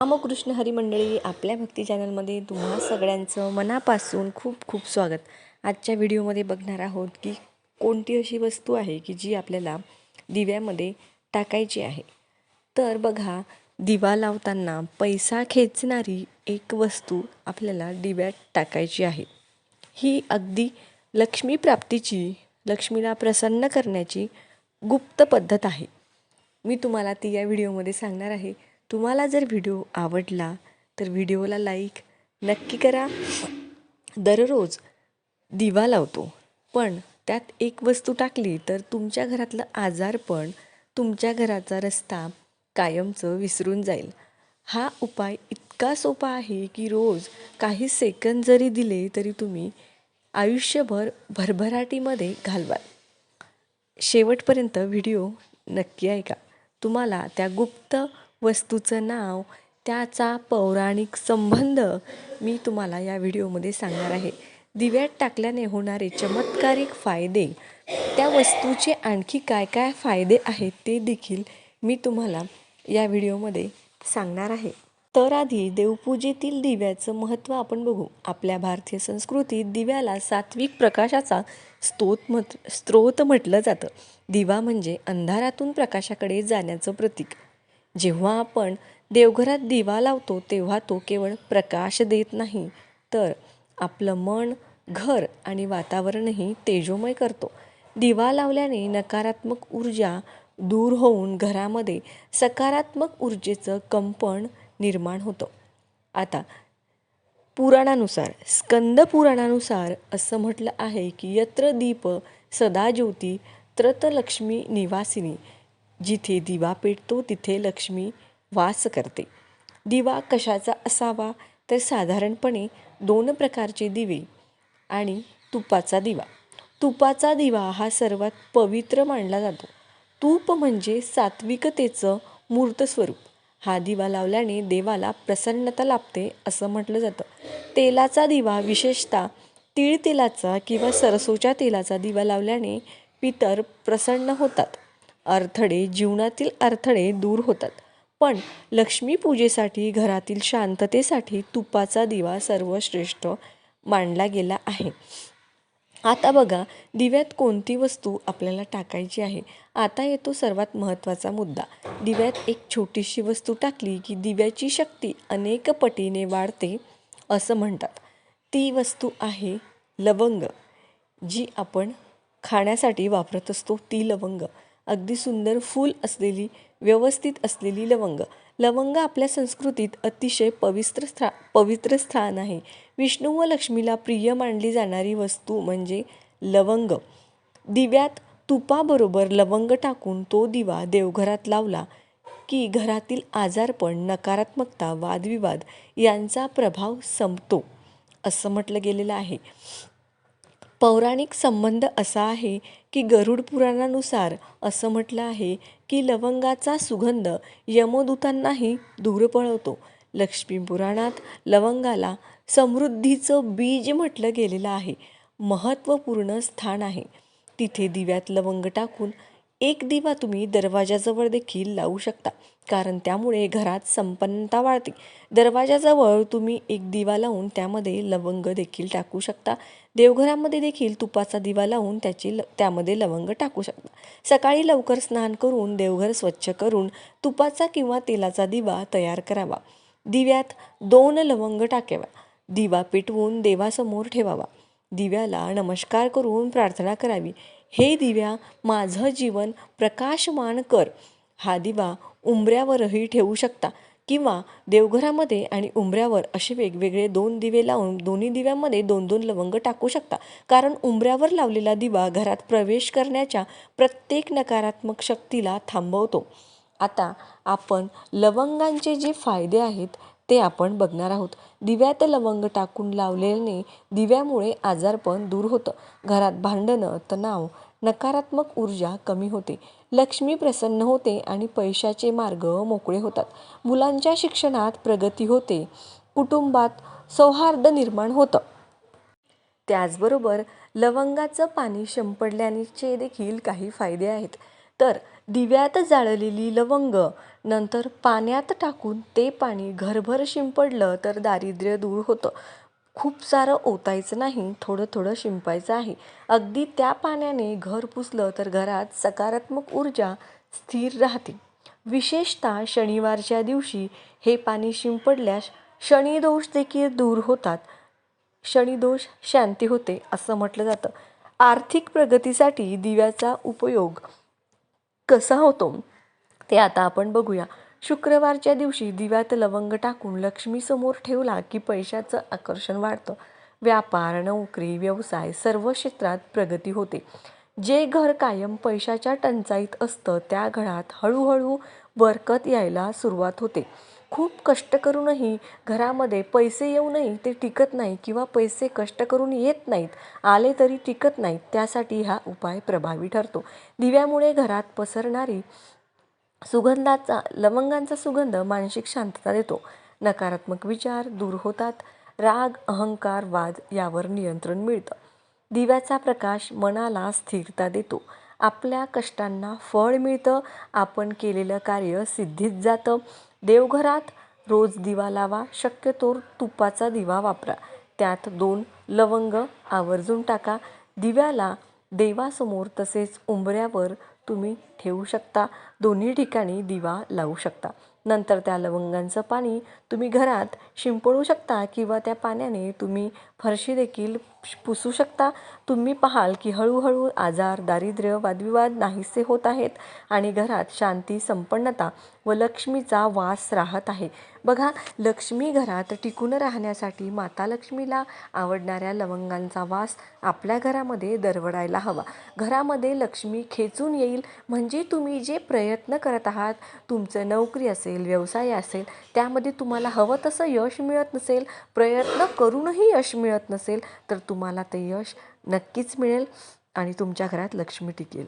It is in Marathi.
रामकृष्ण हरी मंडळी आपल्या भक्ती चॅनलमध्ये तुम्हा सगळ्यांचं मनापासून खूप खूप स्वागत. आजच्या व्हिडिओमध्ये बघणार आहोत की कोणती अशी वस्तू आहे की जी आपल्याला दिव्यामध्ये टाकायची आहे. तर बघा दिवा लावताना पैसा खेचणारी एक वस्तू आपल्याला दिव्यात टाकायची आहे. ही अगदी लक्ष्मी प्राप्तीची लक्ष्मीला प्रसन्न करण्याची गुप्त पद्धत आहे. मी तुम्हाला ती या व्हिडिओमध्ये सांगणार आहे. तुम्हाला जर व्हिडिओ आवडला तर व्हिडिओला लाईक नक्की करा. दररोज दिवा लावतो. पण त्यात एक वस्तू टाकली तर तुमच्या घरातलं आजारपण तुमच्या घराचा रस्ता कायमचं विसरून जाईल. हा उपाय इतका सोपा आहे की रोज काही सेकंद जरी दिले तरी तुम्ही आयुष्यभर भरभराटीमध्ये घालवाल. शेवटपर्यंत व्हिडिओ नक्की ऐका. तुम्हाला त्या गुप्त वस्तूचं नाव त्याचा पौराणिक संबंध मी तुम्हाला या व्हिडिओमध्ये सांगणार आहे. दिव्यात टाकल्याने होणारे चमत्कारिक फायदे त्या वस्तूचे आणखी काय काय फायदे आहेत ते देखील मी तुम्हाला या व्हिडिओमध्ये सांगणार आहे. तर आधी देवपूजेतील दिव्याचं महत्त्व आपण बघू. आपल्या भारतीय संस्कृतीत दिव्याला सात्विक प्रकाशाचा स्तोत मत स्त्रोत म्हटलं जातं. दिवा म्हणजे अंधारातून प्रकाशाकडे जाण्याचं प्रतीक. जेव्हा आपण देवघरात दिवा लावतो तेव्हा तो केवळ प्रकाश देत नाही तर आपलं मन घर आणि वातावरणही तेजोमय करतो. दिवा लावल्याने नकारात्मक ऊर्जा दूर होऊन घरामध्ये सकारात्मक ऊर्जेचं कंपन निर्माण होतं. आता पुराणानुसार स्कंद पुराणानुसार असं म्हटलं आहे की यत्र दीप सदा ज्योती त्रतलक्ष्मी निवासिनी जिथे दिवा पेटतो तिथे लक्ष्मी वास करते. दिवा कशाचा असावा? तर साधारणपणे दोन प्रकारचे दिवे आणि तुपाचा दिवा. तुपाचा दिवा हा सर्वात पवित्र मानला जातो. तूप म्हणजे सात्विकतेचं मूर्त स्वरूप. हा दिवा लावल्याने देवाला प्रसन्नता लाभते असं म्हटलं जातं. तेलाचा दिवा विशेषतः तीळ तेलाचा किंवा सरसोच्या तेलाचा दिवा लावल्याने पितर प्रसन्न होतात. अडथळे जीवनातील अडथळे दूर होतात. पण लक्ष्मीपूजेसाठी घरातील शांततेसाठी तुपाचा दिवा सर्वश्रेष्ठ मानला गेला आहे. आता बघा दिव्यात कोणती वस्तू आपल्याला टाकायची आहे? आता येतो सर्वात महत्त्वाचा मुद्दा. दिव्यात एक छोटीशी वस्तू टाकली की दिव्याची शक्ती अनेक पटीने वाढते असं म्हणतात. ती वस्तू आहे लवंग. जी आपण खाण्यासाठी वापरत असतो ती लवंग. अगदी सुंदर फूल असलेली व्यवस्थित असलेली लवंग. लवंग आपल्या संस्कृतीत अतिशय पवित्र स्था पवित्र स्थान आहे. विष्णू व लक्ष्मीला प्रिय मानली जाणारी वस्तू म्हणजे लवंग. दिव्यात तुपाबरोबर लवंग टाकून तो दिवा देवघरात लावला की घरातील आजारपण नकारात्मकता वादविवाद यांचा प्रभाव संपतो असं म्हटलं गेलेलं आहे. पौराणिक संबंध असा आहे की गरुड पुराणानुसार असं म्हटलं आहे की लवंगाचा सुगंध यमदूतांनाही दूर पळवतो. लक्ष्मी पुराणात लवंगाला समृद्धीचं बीज म्हटलं गेलेलं आहे. महत्त्वपूर्ण स्थान आहे. तिथे दिव्यात लवंग टाकून एक दिवा तुम्ही दरवाजाजवळ देखील लावू शकता. कारण त्यामुळे घरात संपन्नता वाढते. दरवाजाजवळ तुम्ही एक दिवा लावून त्यामध्ये लवंग देखील टाकू शकता. देवघरामध्ये देखील तुपाचा दिवा लावून त्याची ल त्यामध्ये लवंग टाकू शकता. सकाळी लवकर स्नान करून देवघर स्वच्छ करून तुपाचा किंवा तेलाचा दिवा तयार करावा. दिव्यात दोन लवंग टाकावा. दिवा पेटवून देवासमोर ठेवावा. दिव्याला नमस्कार करून प्रार्थना करावी. हे दिव्या माझं जीवन प्रकाशमान कर. हा दिवा उंबऱ्यावरही ठेवू शकता किंवा देवघरामध्ये आणि उंबऱ्यावर असे वेगवेगळे दोन दिवे लावून दोन्ही दिव्यामध्ये दोन दोन लवंग टाकू शकता. कारण उंबऱ्यावर लावलेला दिवा घरात प्रवेश करण्याच्या प्रत्येक नकारात्मक शक्तीला थांबवतो. आता आपण लवंगांचे जे फायदे आहेत ते आपण बघणार आहोत. दिव्यात लवंग टाकून लावल्याने दिव्यामुळे आजारपण दूर होतं. घरात भांडणं तणाव नकारात्मक ऊर्जा कमी होते. लक्ष्मी प्रसन्न होते आणि पैशाचे मार्ग मोकळे होतात. मुलांच्या शिक्षणात प्रगती होते. कुटुंबात सौहार्द निर्माण होतं. त्याचबरोबर लवंगाचं पाणी शिंपडल्याचे देखील काही फायदे आहेत. तर दिव्यात जाळलेली लवंग नंतर पाण्यात टाकून ते पाणी घरभर शिंपडलं तर दारिद्र्य दूर होतं. खूप सारं ओतायचं नाही थोडं थोडं शिंपायचं आहे. अगदी त्या पाण्याने घर पुसलं तर घरात सकारात्मक ऊर्जा स्थिर राहते. विशेषतः शनिवारच्या दिवशी हे पाणी शिंपडल्यास शनिदोष देखील दूर होतात. शनिदोष शांती होते असं म्हटलं जातं. आर्थिक प्रगतीसाठी दिव्याचा उपयोग कसा होतो? ते आता आपण बघूया. शुक्रवारच्या दिवशी दिव्यात लवंग टाकून लक्ष्मीसमोर ठेवला की पैशाचं आकर्षण वाढतं. व्यापार नोकरी व्यवसाय सर्व क्षेत्रात प्रगती होते. जे घर कायम पैशाच्या टंचाईत असतं त्या घरात हळूहळू बरकत यायला सुरुवात होते. खूप कष्ट करूनही घरामध्ये पैसे येऊनही ते टिकत नाही किंवा पैसे कष्ट करून येत नाहीत आले तरी टिकत नाहीत त्यासाठी हा उपाय प्रभावी ठरतो. दिव्यामुळे घरात पसरणारी सुगंधाचा लवंगांचा सुगंध मानसिक शांतता देतो. नकारात्मक विचार दूर होतात. राग अहंकार वाद यावर नियंत्रण मिळतं. दिव्याचा प्रकाश मनाला स्थिरता देतो. आपल्या कष्टांना फळ मिळतं. आपण केलेलं कार्य सिद्धीत जातं. देवघरात रोज दिवा लावा शक्यतोर तुपाचा दिवा वापरा. त्यात दोन लवंग आवर्जून टाका. दिव्याला देवासमोर तसेच उंबऱ्यावर तुम्ही ठेवू शकता. दोन्ही ठिकाणी दिवा लावू शकता. नंतर त्या लवंगांचं पाणी तुम्ही घरात शिंपडू शकता किंवा त्या पाण्याने तुम्ही फरशी देखील पुसू शकता. तुम्ही पाहाल की हळूहळू आजार दारिद्र्य वादविवाद नाहीसे होत आहेत आणि घरात शांती संपन्नता व लक्ष्मीचा वास राहत आहे. बघा लक्ष्मी घरात टिकून राहण्यासाठी माता लक्ष्मीला आवडणाऱ्या लवंगांचा वास आपल्या घरामध्ये दरवडायला हवा. घरामध्ये लक्ष्मी खेचून येईल म्हणजे म्हणजे तुम्ही जे प्रयत्न करत आहात तुमचं नोकरी असेल व्यवसाय असेल त्यामध्ये तुम्हाला हवं तसं यश मिळत नसेल प्रयत्न करूनही यश मिळत नसेल तर तुम्हाला ते यश नक्कीच मिळेल आणि तुमच्या घरात लक्ष्मी टिकेल.